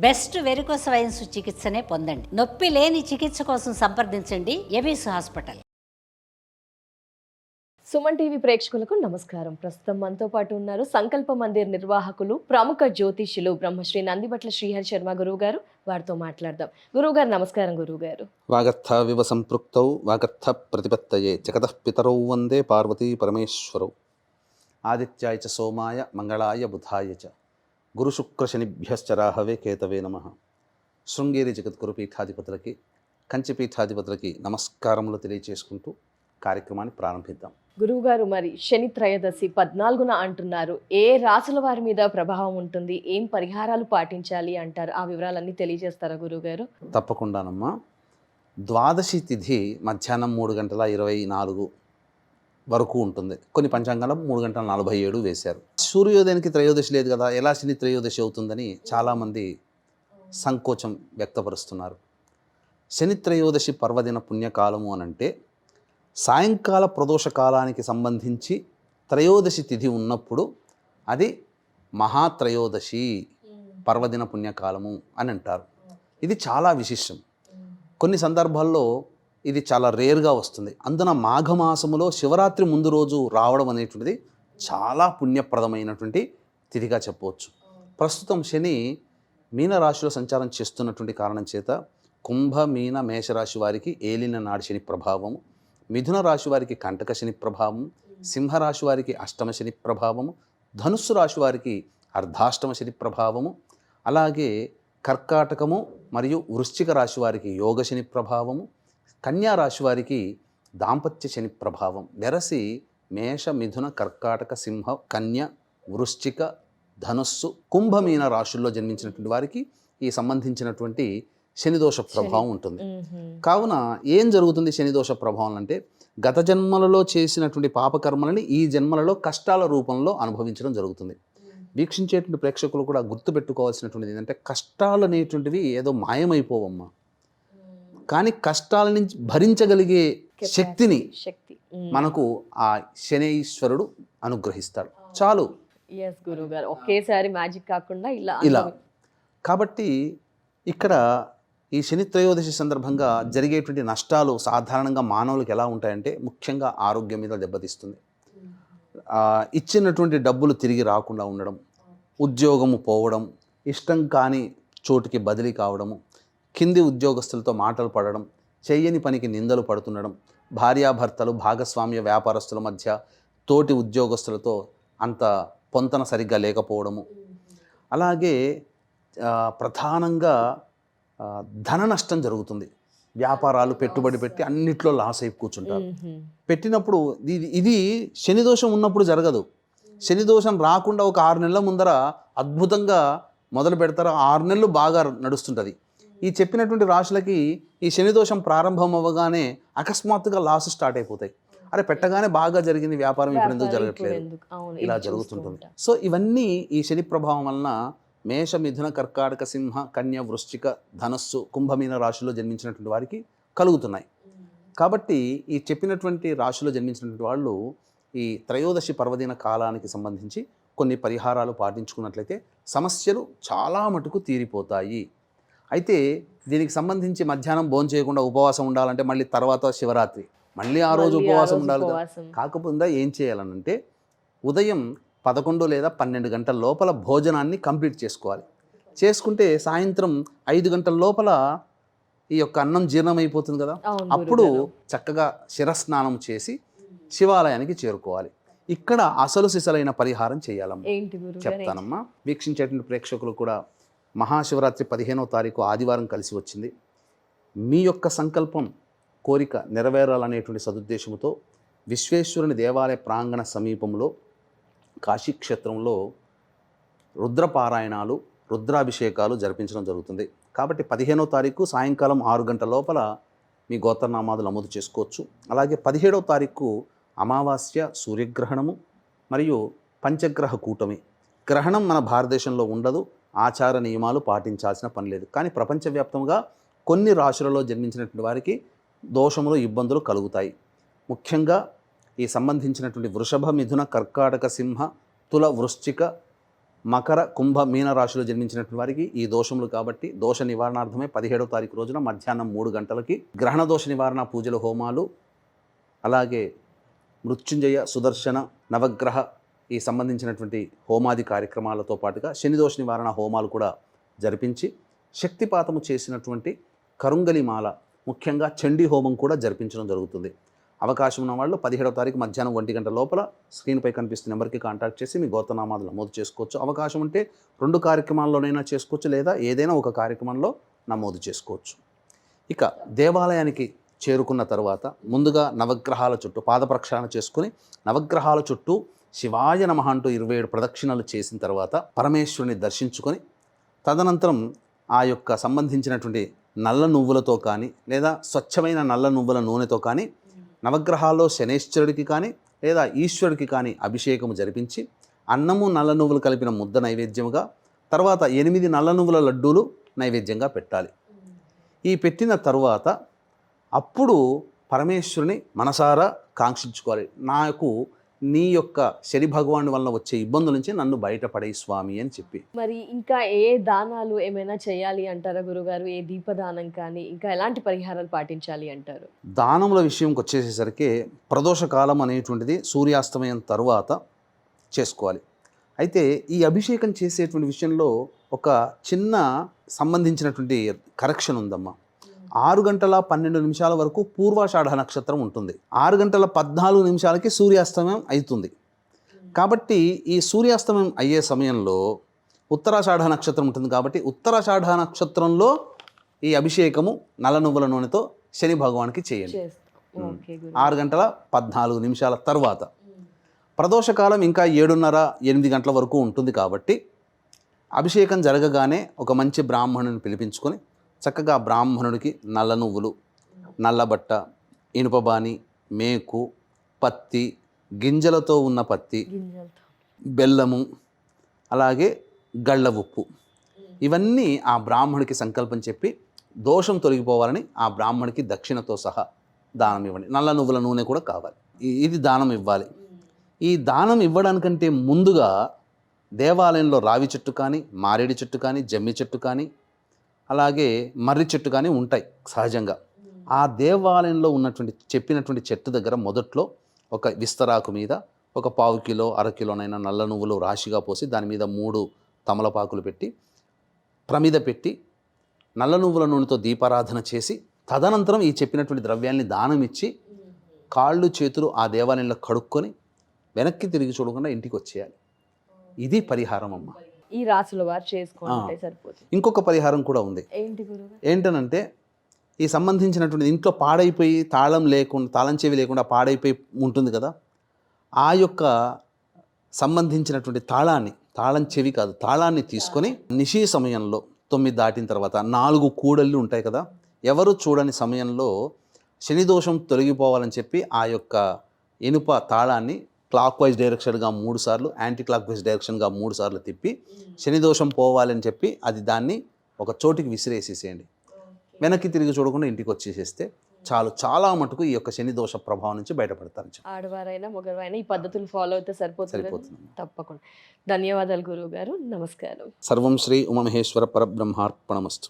Best varicose wines చికిత్సనే పొందండి. నొప్పి లేని చికిత్స కోసం సంప్రదించండి. ఎబిస్ హాస్పిటల్. సుమన్ టీవీ ప్రేక్షకులకు నమస్కారం. ప్రస్తుతం మనతో పాటు ఉన్నారు సంకల్ప మందిర్ నిర్వాహకులు ప్రముఖ జ్యోతిష్యులు బ్రహ్మశ్రీ నందిబట్ల శ్రీహరి శర్మ గురువు గారు వారితో మాట్లాడదాం. గురువు గారు నమస్కారం గురువు గారు వాగర్థావివ సంపృక్తౌ వాగర్థ ప్రతిపత్తయే జగతః పితరౌ వందే పార్వతీ పరమేశ్వరౌ. ఆదిత్యాయ చ సోమాయ మంగళాయ బుధాయ చ. గురుశుక్రశనిభ్యశ్చ రాహవే కేతవే నమ. శృంగేరి జగద్గురు పీఠాధిపతులకి కంచి పీఠాధిపతులకి నమస్కారములు తెలియచేసుకుంటూ కార్యక్రమాన్ని ప్రారంభిద్దాం. గురువు గారు మరి శని త్రయోదశి పద్నాలుగున అంటున్నారు ఏ రాసుల వారి మీద ప్రభావం ఉంటుంది ఏం పరిహారాలు పాటించాలి అంటారు ఆ వివరాలన్నీ తెలియజేస్తారా గురువు గారు తప్పకుండానమ్మా. ద్వాదశి తిథి మధ్యాహ్నం మూడు గంటల ఇరవై నాలుగు వరకు ఉంటుంది. కొన్ని పంచాంగాలు మూడు గంటల నలభై ఏడు వేశారు. సూర్యోదయానికి త్రయోదశి లేదు కదా ఎలా శని త్రయోదశి అవుతుందని చాలామంది సంకోచం వ్యక్తపరుస్తున్నారు. శని త్రయోదశి పర్వదిన పుణ్యకాలము అనంటే సాయంకాల ప్రదోష కాలానికి సంబంధించి త్రయోదశి తిథి ఉన్నప్పుడు అది మహాత్రయోదశి పర్వదిన పుణ్యకాలము అని అంటారు. ఇది చాలా విశిష్టం కొన్ని సందర్భాల్లో ఇది చాలా రేర్గా వస్తుంది. అందున మాఘమాసములో శివరాత్రి ముందు రోజు రావడం అనేటువంటిది చాలా పుణ్యప్రదమైనటువంటి తిథిగా చెప్పవచ్చు. ప్రస్తుతం శని మీనరాశిలో సంచారం చేస్తున్నటువంటి కారణం చేత కుంభ మీన మేషరాశి వారికి ఏలిన నాడి శని ప్రభావము మిథున రాశి వారికి కంటక శని ప్రభావం సింహరాశి వారికి అష్టమ శని ప్రభావము ధనుస్సు రాశి వారికి అర్ధాష్టమ శని ప్రభావము అలాగే కర్కాటకము మరియు వృశ్చిక రాశి వారికి యోగ శని ప్రభావము కన్యా రాశి వారికి దాంపత్య శని ప్రభావం. వెరసి మేష మిథున కర్కాటక సింహ కన్య వృశ్చిక ధనుస్సు కుంభమీన రాశుల్లో జన్మించినటువంటి వారికి ఈ సంబంధించినటువంటి శనిదోష ప్రభావం ఉంటుంది. కావున ఏం జరుగుతుంది శనిదోష ప్రభావం అంటే గత జన్మలలో చేసినటువంటి పాపకర్మలని ఈ జన్మలలో కష్టాల రూపంలో అనుభవించడం జరుగుతుంది. వీక్షించేటువంటి ప్రేక్షకులు కూడా గుర్తుపెట్టుకోవాల్సినటువంటిది ఏంటంటే కష్టాలు అనేటువంటివి ఏదో మాయమైపోవమ్మా. కానీ కష్టాల నుంచి భరించగలిగే శక్తిని శక్తి. మనకు ఆ శనీశ్వరుడు అనుగ్రహిస్తాడు. చాలు. ఎస్ ఒకేసారి మ్యాజిక్ కాకుండా ఇలా ఇలా. కాబట్టి ఇక్కడ ఈ శని త్రయోదశి సందర్భంగా జరిగేటువంటి నష్టాలు సాధారణంగా మానవులకు ఎలా ఉంటాయంటే ముఖ్యంగా ఆరోగ్యం మీద దెబ్బతీస్తుంది. ఇచ్చినటువంటి డబ్బులు తిరిగి రాకుండా ఉండడం ఉద్యోగము పోవడం ఇష్టం కాని చోటుకి బదిలీ కావడము కింది ఉద్యోగస్తులతో మాటలు పడడం చెయ్యని పనికి నిందలు పడుతుండడం భార్యాభర్తలు భాగస్వామ్య వ్యాపారస్తుల మధ్య తోటి ఉద్యోగస్తులతో అంత పొంతన సరిగ్గా లేకపోవడము. అలాగే ప్రధానంగా ధన నష్టం జరుగుతుంది. వ్యాపారాలు పెట్టుబడి పెట్టి అన్నిట్లో లాస్ అయి కూర్చుంటారు. పెట్టినప్పుడు ఇది ఇది శనిదోషం ఉన్నప్పుడు జరగదు. శనిదోషం రాకుండా ఒక ఆరు నెలల ముందర అద్భుతంగా మొదలు పెడతారు. ఆరు నెలలు బాగా నడుస్తుంటుంది. ఈ చెప్పినటువంటి రాశులకి ఈ శనిదోషం ప్రారంభం అవ్వగానే అకస్మాత్తుగా లాస్ స్టార్ట్ అయిపోతాయి. అరే పెట్టగానే బాగా జరిగింది వ్యాపారం ఇప్పుడు ఎందుకు జరగట్లేదు? ఇలా జరుగుతుంటుంది. సో ఇవన్నీ ఈ శని ప్రభావం వలన మేష మిథున కర్కాటక సింహ కన్య వృశ్చిక ధనస్సు కుంభమీన రాశిలో జన్మించినటువంటి వారికి కలుగుతున్నాయి. కాబట్టి ఈ చెప్పినటువంటి రాశిలో జన్మించినటువంటి వాళ్ళు ఈ త్రయోదశి పర్వదిన కాలానికి సంబంధించి కొన్ని పరిహారాలు పాటించుకున్నట్లయితే సమస్యలు చాలా మటుకు తీరిపోతాయి. అయితే దీనికి సంబంధించి మధ్యాహ్నం భోజనం చేయకుండా ఉపవాసం ఉండాలంటే మళ్ళీ తర్వాత శివరాత్రి. మళ్ళీ ఆ రోజు ఉపవాసం ఉండాలి. కాకపోతే ఏం చేయాలనంటే ఉదయం పదకొండు లేదా పన్నెండు గంటల లోపల భోజనాన్ని కంప్లీట్ చేసుకోవాలి. చేసుకుంటే సాయంత్రం ఐదు గంటల లోపల ఈ యొక్క అన్నం జీర్ణమైపోతుంది కదా. అప్పుడు. చక్కగా శిరస్నానం చేసి శివాలయానికి చేరుకోవాలి. ఇక్కడ అసలు సిసలైన పరిహారం చేయాలమ్మా? చెప్తానమ్మా. వీక్షించేటువంటి ప్రేక్షకులు కూడా మహాశివరాత్రి పదిహేనో తారీఖు ఆదివారం కలిసి వచ్చింది. మీ యొక్క సంకల్పం కోరిక నెరవేరాలనేటువంటి సదుద్దేశంతో విశ్వేశ్వరుని దేవాలయ ప్రాంగణ సమీపంలో కాశీక్షేత్రంలో రుద్రపారాయణాలు రుద్రాభిషేకాలు జరిపించడం జరుగుతుంది. కాబట్టి పదిహేనో తారీఖు సాయంకాలం ఆరు గంటల లోపల మీ గోత్రనామాలు నమోదు చేసుకోవచ్చు. అలాగే పదిహేడవ తారీఖు అమావాస్య సూర్యగ్రహణము మరియు పంచగ్రహ కూటమి. గ్రహణం మన భారతదేశంలో ఉండదు. ఆచార నియమాలు పాటించాల్సిన పని లేదు. కానీ ప్రపంచవ్యాప్తంగా కొన్ని రాశులలో జన్మించినటువంటి వారికి దోషములు ఇబ్బందులు కలుగుతాయి. ముఖ్యంగా ఈ సంబంధించినటువంటి వృషభ మిథున కర్కాటక సింహ తుల వృశ్చిక మకర కుంభ మీన రాశిలో జన్మించినటువంటి వారికి ఈ దోషములు కాబట్టి దోష నివారణార్థమే పదిహేడవ తారీఖు రోజున మధ్యాహ్నం మూడు గంటలకి గ్రహణ దోష నివారణ పూజల హోమాలు అలాగే మృత్యుంజయ సుదర్శన నవగ్రహ ఈ సంబంధించినటువంటి హోమాది కార్యక్రమాలతో పాటుగా శనిదోష నివారణ హోమాలు కూడా జరిపించి శక్తిపాతము చేసినటువంటి కరుంగలిమాల ముఖ్యంగా చండీ హోమం కూడా జరిపించడం జరుగుతుంది. అవకాశం ఉన్న వాళ్ళు పదిహేడవ తారీఖు మధ్యాహ్నం ఒంటి గంట లోపల స్క్రీన్పై కనిపిస్తున్న నెంబర్కి కాంటాక్ట్ చేసి మీ గోతనామాలు నమోదు చేసుకోవచ్చు. అవకాశం ఉంటే రెండు కార్యక్రమాల్లోనైనా చేసుకోవచ్చు లేదా ఏదైనా ఒక కార్యక్రమంలో నమోదు చేసుకోవచ్చు. ఇక దేవాలయానికి చేరుకున్న తర్వాత ముందుగా నవగ్రహాల చుట్టూ పాద ప్రక్షాళన చేసుకుని నవగ్రహాల చుట్టూ శివాయ నమ అంటూ ఇరవై ఏడు ప్రదక్షిణలు చేసిన తర్వాత పరమేశ్వరుని దర్శించుకొని తదనంతరం ఆ యొక్క సంబంధించినటువంటి నల్ల నువ్వులతో కానీ లేదా స్వచ్ఛమైన నల్ల నువ్వుల నూనెతో కానీ నవగ్రహాల్లో శనేశ్వరుడికి కానీ లేదా ఈశ్వరుడికి కానీ అభిషేకము జరిపించి అన్నము నల్ల నువ్వులు కలిపిన ముద్ద నైవేద్యముగా తర్వాత ఎనిమిది నల్ల నువ్వుల లడ్డూలు నైవేద్యంగా పెట్టాలి. ఈ పెట్టిన తరువాత అప్పుడు పరమేశ్వరుని మనసారా కాంక్షించుకోవాలి. నాకు నీ యొక్క శని భగవాన్ వలన వచ్చే ఇబ్బందుల నుంచి నన్ను బయటపడే స్వామి అని చెప్పి. మరి ఇంకా ఏ దానాలు ఏమైనా చేయాలి అంటారా గురుగారు? ఏ దీపదానం కానీ ఇంకా ఎలాంటి పరిహారాలు పాటించాలి అంటారు? దానముల విషయంకి వచ్చేసేసరికి ప్రదోష కాలం అనేటువంటిది సూర్యాస్తమయం తరువాత చేసుకోవాలి. అయితే ఈ అభిషేకం చేసేటువంటి విషయంలో ఒక చిన్న సంబంధించినటువంటి కరెక్షన్ ఉందమ్మా. ఆరు గంటల పన్నెండు నిమిషాల వరకు పూర్వాషాఢ నక్షత్రం ఉంటుంది. ఆరు గంటల పద్నాలుగు నిమిషాలకి సూర్యాస్తమయం అవుతుంది. కాబట్టి ఈ సూర్యాస్తమయం అయ్యే సమయంలో ఉత్తరాషాఢ నక్షత్రం ఉంటుంది కాబట్టి ఉత్తరాషాఢ నక్షత్రంలో ఈ అభిషేకము నల్ల నువ్వుల నూనెతో శని భగవానికి చేయండి. ఆరు గంటల పద్నాలుగు నిమిషాల తర్వాత. ప్రదోషకాలం ఇంకా ఏడున్నర ఎనిమిది గంటల వరకు ఉంటుంది కాబట్టి అభిషేకం జరగగానే ఒక మంచి బ్రాహ్మణుని పిలిపించుకొని చక్కగా బ్రాహ్మణుడికి నల్ల నువ్వులు నల్లబట్ట ఇనుపబాని మేకు పత్తి గింజలతో ఉన్న పత్తి బెల్లము అలాగే గళ్ళ ఉప్పు. ఇవన్నీ ఆ బ్రాహ్మడికి సంకల్పం చెప్పి దోషం తొలగిపోవాలని ఆ బ్రాహ్మడికి దక్షిణతో సహా దానం ఇవ్వండి. నల్ల నువ్వుల నూనె కూడా కావాలి. ఇది దానం ఇవ్వాలి. ఈ దానం ఇవ్వడానికంటే ముందుగా దేవాలయంలో రావి చెట్టు కానీ మారేడు చెట్టు కానీ జమ్మి చెట్టు కానీ అలాగే మర్రి చెట్టు కానీ ఉంటాయి సహజంగా. ఆ దేవాలయంలో ఉన్నటువంటి చెప్పినటువంటి చెట్టు దగ్గర మొదట్లో ఒక విస్తరాకు మీద ఒక పావు కిలో అరకిలోనైనా నల్ల నువ్వులు రాశిగా పోసి దాని మీద మూడు తమలపాకులు పెట్టి ప్రమిద పెట్టి నల్ల నువ్వుల నూనెతో దీపారాధన చేసి తదనంతరం ఈ చెప్పినటువంటి ద్రవ్యాన్ని దానం ఇచ్చి కాళ్ళు చేతులు ఆ దేవాలయంలో కడుక్కొని వెనక్కి తిరిగి చూడకుండా ఇంటికి వచ్చేయాలి. ఇది పరిహారం అమ్మ. ఈ రాసుల వారు చేసుకుంటే సరిపోతుంది. ఇంకొక పరిహారం కూడా ఉంది. ఏంటి ఏంటనంటే ఈ సంబంధించినటువంటి ఇంట్లో పాడైపోయి తాళం లేకుండా తాళం చెవి లేకుండా పాడైపోయి ఉంటుంది కదా ఆ యొక్క సంబంధించినటువంటి తాళాన్ని తాళం చెవి కాదు తాళాన్ని తీసుకొని నిషి సమయంలో తొమ్మిది దాటిన తర్వాత నాలుగు కూడళ్ళు ఉంటాయి కదా ఎవరు చూడని సమయంలో శని దోషం తొలగిపోవాలని చెప్పి ఆ యొక్క ఇనుప తాళాన్ని క్లాక్ వైజ్ డైరెక్షన్గా మూడు సార్లు యాంటీ క్లాక్ వైజ్ డైరెక్షన్గా మూడు సార్లు తిప్పి శని దోషం పోవాలని చెప్పి అది దాన్ని ఒక చోటికి విసిరేసేసేయండి. వెనక్కి తిరిగి చూడకుండా ఇంటికి వచ్చేసేస్తే చాలు చాలా మటుకు ఈ యొక్క శని దోష ప్రభావం నుంచి బయటపడతారని చెప్పి. ఆడవారైనా మగవారైనా ఈ పద్ధతులు ఫాలో అయితే సరిపోతుంది సరిపోతుంది తప్పకుండా. ధన్యవాదాలు గురువు గారు నమస్కారం. సర్వం శ్రీ ఉమమహేశ్వర పరబ్రహ్మార్పణమస్తు.